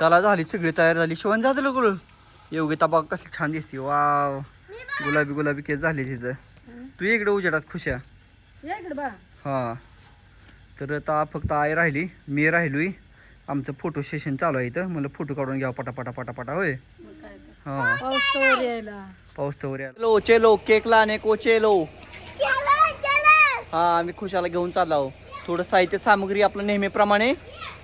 चला झाली सगळी तयार झाली. शिवण जाते लोक योगिता बाग कसली छान दिसते. वाव. गुलाबी गुलाबी केस झाली तिथं. तू ये इकडे उजेडात खुशा. हा. तर आता फक्त आई राहिली मी राहिलोय. आमचं फोटो सेशन चालू आहे इथं. मला फोटो काढून घ्या पटा पटा पटा पटा होय. हा. पाऊस तर चेलो चेलो केक लाने को चेलो हा आम्ही खुशाला घेऊन चाललो. थोडं साहित्य सामग्री आपलं नेहमीप्रमाणे.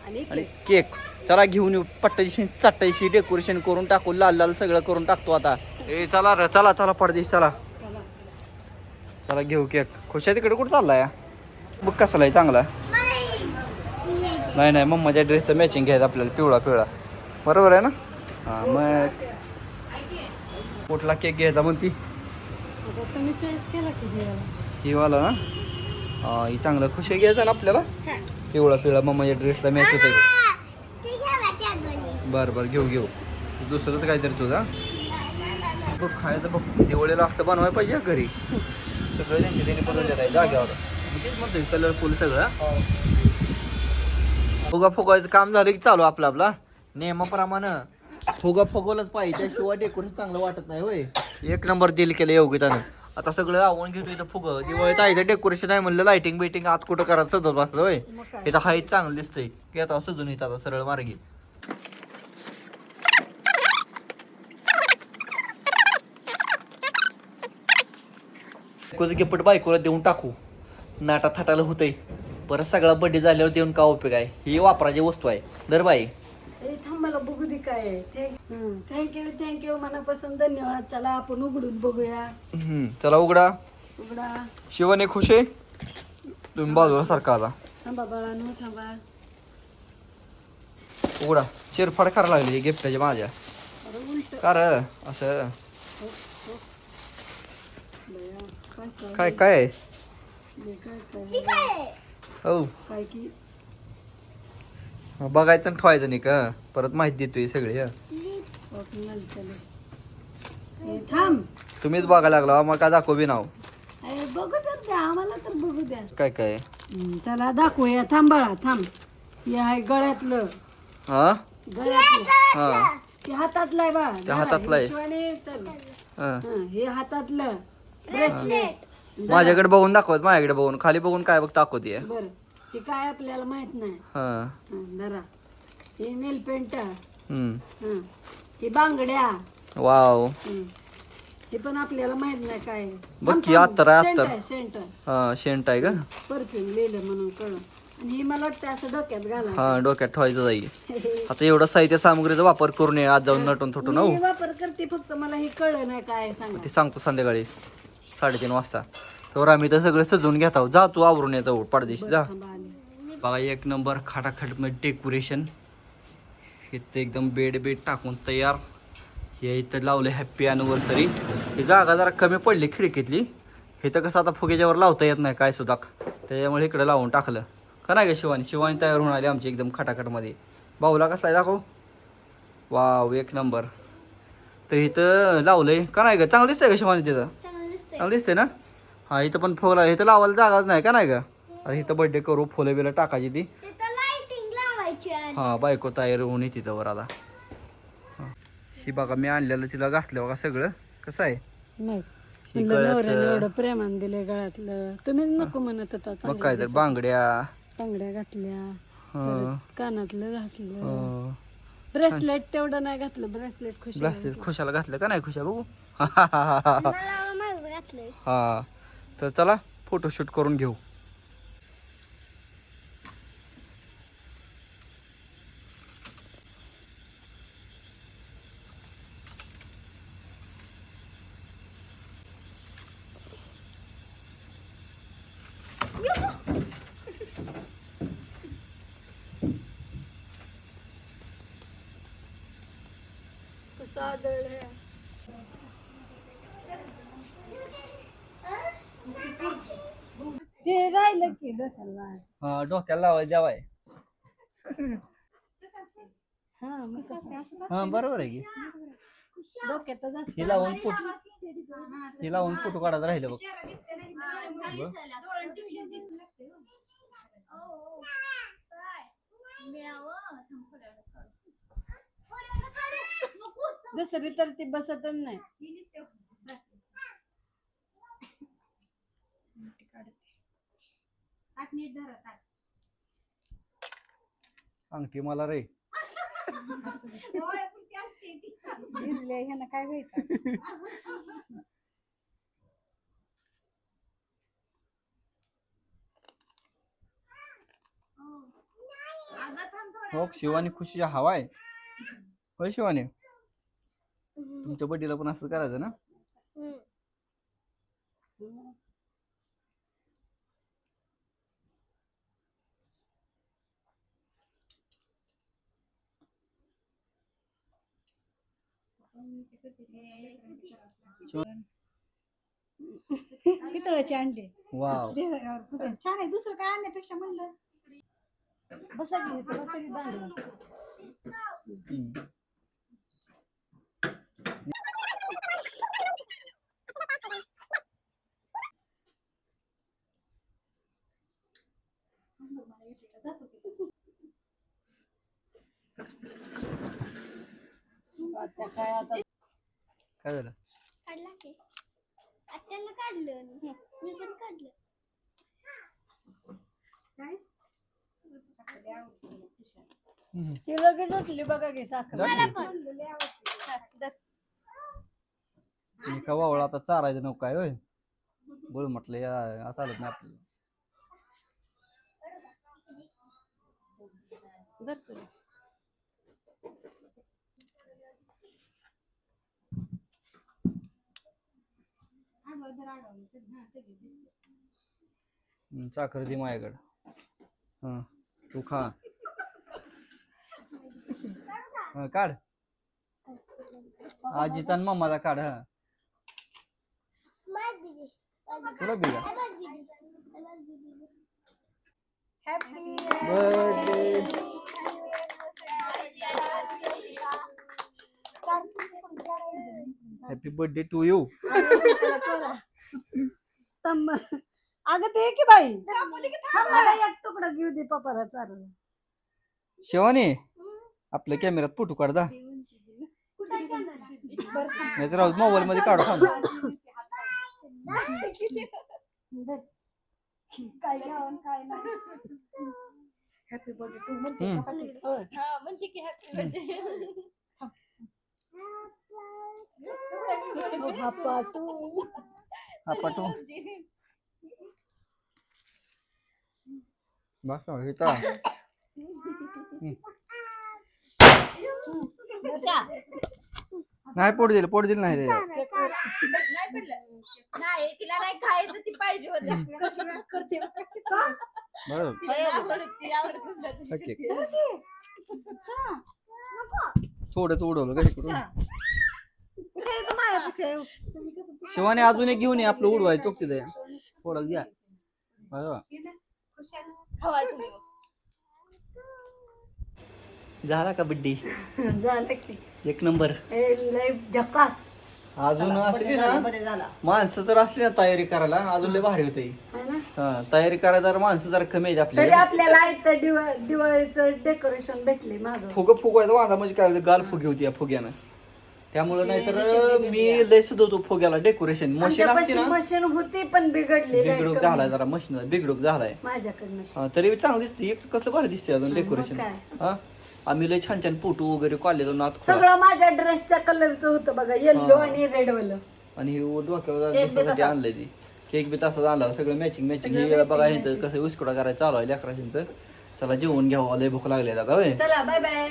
आणि आणि केक. चला घेऊन येऊ पट्टाची चट्टाईशी डेकोरेशन करून टाकू लाल लाल सगळं करून टाकतो आता. ए चला र चला चला पडदेश चला. चला घेऊ केक. खुशा तिकडे? कुठं चाललाय? बघ कसला आहे चांगला नाही नाही मम्माच्या ड्रेसचं मॅचिंग घ्यायचं आपल्याला पिवळा पिवळा. बरोबर आहे ना? हा मग. कुठला केक घ्यायचा म्हणती? आता तुम्ही चॉईस केला की घ्यायला ही वाला ना? हा ही चांगलं खुश घ्यायचं ना आपल्याला? पिवळा पिवळा मम्माच्या ड्रेसला मॅच होते बरं बरं घेऊ घेऊ. दुसरंच काहीतरी तुझा बघ खायचं बघ. दिवाळीला असतं बनवायला पाहिजे हा घरी? सगळं त्यांच्या त्यांनी बनवलेलं आहे जाग्यावर तेच म्हणतोय कलरफुल सगळं. फुगा फुगायचं काम झालं की चालू आपलं आपला. नियमाप्रमाणे फुगा फुगवलंच पाहिजे. त्याशिवाय डेकोरेशन चांगलं वाटत नाही होय. एक नंबर डील केलं योगितानं आता सगळं आवडून घेतो इथं फुगं. दिवाळीत आहे डेकोरेशन आहे म्हणलं लाइटिंग बिटिंग आत कुठं करायचं सजवत बसलं होय. इथं हाय चांगलं दिसतंय. की आता सजून येतात आता सरळ मार्गी. बायकोचं गिफ्ट बायकोला देऊन टाकू. नाटा थाटाला होतंय. परत सगळा बड्डे झाल्यावर देऊन का उपयोग आहे? ही वापराची वस्तू आहे. दर बाई. ए, थांब मला बघू दे काय थँक्यू थँक्यू मनापासून धन्यवाद. चला आपण उघडून बघूया. हम्म, चला उघडा. उघडा. शिवने खुश आहे? तुम्ही बाजूला सारखा आता थांबा बाळानो थांबा. उघडा. चिरफाड करायला लागली गिफ्टाच्या माझ्या अरे उलट. कार असं. बया काय काय काय काय आहे? हे. की? बघायचं आणि ठेवायचं नाही का? परत माहिती देतोय सगळी हं. थांब. तुम्हीच बघायला लागला मग काय दाखव बी नाव? ए, बघू तर द्या आम्हाला तर बघू द्या. काय काय? आहे? चला दाखवूया थांब बाळा थांब. हे आहे गळ्यातलं. हा? गळ्यातलं. हा ते हातातलं आहे. बा हातातलं हे हातातलं. ब्रेसलेट. माझ्याकडे बघून दाखवत माझ्याकडे बघून. खाली बघून काय बघ दाखवते बर. ते काय आपल्याला माहीत नाही. हा. हं, हे हम्म. हे. बांगड्या. वाव. हं. हे पण आपल्याला माहीत नाही काय बघ की, अत्तर आहे, अत्तर. सेंट हा शेंट आहे का? परफ्यूम लिहिलं म्हणून कळलं. आणि हे मला वाटतं असं डोक्यात घाला हा डोक्यात ठेवायचं जाईल आता एवढं साहित्य सामग्रीचा वापर करू नये. आज जाऊन नटून थोटून. हो. वापर करते फक्त मला हे कळलं नाही काय सांगा. ते सांगतो संध्याकाळी. साडेतीन वाजता. तर आम्ही तर सगळं सजवून घेत आहोत. जा तू आवरून येतो पडदेशी जा. बघा एक नंबर खाटाखाटमध्ये डेकोरेशन इथं एकदम बेड बेड टाकून तयार. हे इथं लावलं हॅप्पी अॅनिव्हर्सरी ही जागा जरा कमी पडली खिडकीतली. इथं कसं आता फुग्याच्यावर लावता येत नाही काय सुद्धा. त्याच्यामुळे इकडे लावून टाकलं. का नाही का शिवानी? शिवानी तयार होऊन आली आमची एकदम खटाखटमध्ये. बाऊला कसला आहे दाखव. वाव एक नंबर. तर इथं लावलंय. का नाही का चांगलं दिसतंय का शिवानी तिथं. चांगलं दिसतंय ना? हा इथं पण फुगला इथं लावायला जागाच नाही का नाही का? आता इथं बड्डे करू फुलं बिलं टाकायची ती. हा बायको तयार होऊन येते तिथं आता. हा. ही बघा मी आणलेलं तिला घातलं बघा सगळं. कसं आहे? ही एवढं प्रेमान दिले गळ्यातलं. तुम्हीच नको म्हणत होता मग चांगलं काय तर दिसत. बांगड्या. बांगड्या घातल्या. हं, कानातलं घातलं. हं. ब्रेसलेट तेवढं नाही घातलं ब्रेसलेट खुश ब्लास्टिक खुशाला घातलं का नाही खुशा बघू? हा तर चला फोटोशूट करून घेऊ कसं आदळलंय. ते राहिलं की डोक्याला हा डोक्याला लावायला हा मग. हा बरोबर आहे की. डोक्यातच असतं. हे लावून फोटो हे लावून फोटो काढायचं राहिलं बघ. बघ. दुसरी तर ती बसतच नाही. सांगते मला रे. झिजले ह्यानं काय व्हायचं? हो शिवानी खुशी हवा आहे. होय शिवानी? तुमच्या बड्डीला पण असं करायचं ना? पितळाचे अंडे वाव देवाऱ्यावर पुजून. छान आहे दुसरं काय आणण्यापेक्षा म्हणलं बसा की इथं, बसा की दांडीवर. हम्म. आता काय आता काय झालं? काढला की. आत्यानं काढलं मी पण काढलं. हम्म. ती लगेच उठली बघा की साखर. का. वावळ आता चारायचं नको काय होय? बोल म्हटलं या आता आलं नाही आपल्याला धर तुला. साखर दे माझ्याकडं. हा तू खा. हा, काढ. आजीचा आणि मम्माचा काढ हा. तुला दिदी happy birthday happy birthday to you अगं ते की बाई. मला एक तुकडा घेऊ दे पप्पाला चालू शिवानी आपल्या कॅमेऱ्यात फोटो काढ जा. नाही तर मोबाईल मध्ये काढू थांब. काय घ्यावं काय नाही. हॅपी बर्थडे म्हणते. का. बस नाही पोट दिलं पोट दिलं नाही रे. नाही पडलं. नाही तिला नाही खायचं ती पाहिजे होती. करते बरोबर तिला आवडत आवडतच थोडंच उडवलं का इकडून? शिवाने अजून एक घेऊन ये आपलं उडवाय चोक तिथे. थोडं घ्या बरोबर खावा तुम्ही मग. झाला का बड्डे? झालं की. एक नंबर. ए लय झकास. अजून असली ना माणसं तर असली ना तयारी करायला अजून लय भारी होते है ना? हा तयारी करायला जर माणसं जरा कमी आहेत तरी आपली आपल्याला दिवाळीचं डेकोरेशन भेटले माग. फुग फुगवायचा वांदा म्हणजे काय होतं, गाल फुगी होती या फुग्यानं. त्यामुळं नाहीतर मी लय सुद्धा होतो फुग्याला डेकोरेशन मशीन असते ना. मशीन होती पण बिघडली बिगडूक झालाय जरा मशीन बिगडूक झालाय. माझ्याकडनं. हा, तरी चांगली दिसते. एक कसलं भारी दिसते अजून डेकोरेशन काय? हा? आम्ही लय छान छान फोटो वगैरे काढले नात सगळं माझ्या ड्रेसच्या कलरचं होतं बघा. येल्लो आणि रेड वालं. आणि हे डोक्यावर आणलंय ती. केक बी तसाच आणला. सगळं मॅचिंग मॅचिंग हे बघा ह्यांचं कसं उस्कुडा करायचं चालू आहे लेकरांचं. चला जेवण घ्यावं लय भूक लागली आता. होय? चला बाय बाय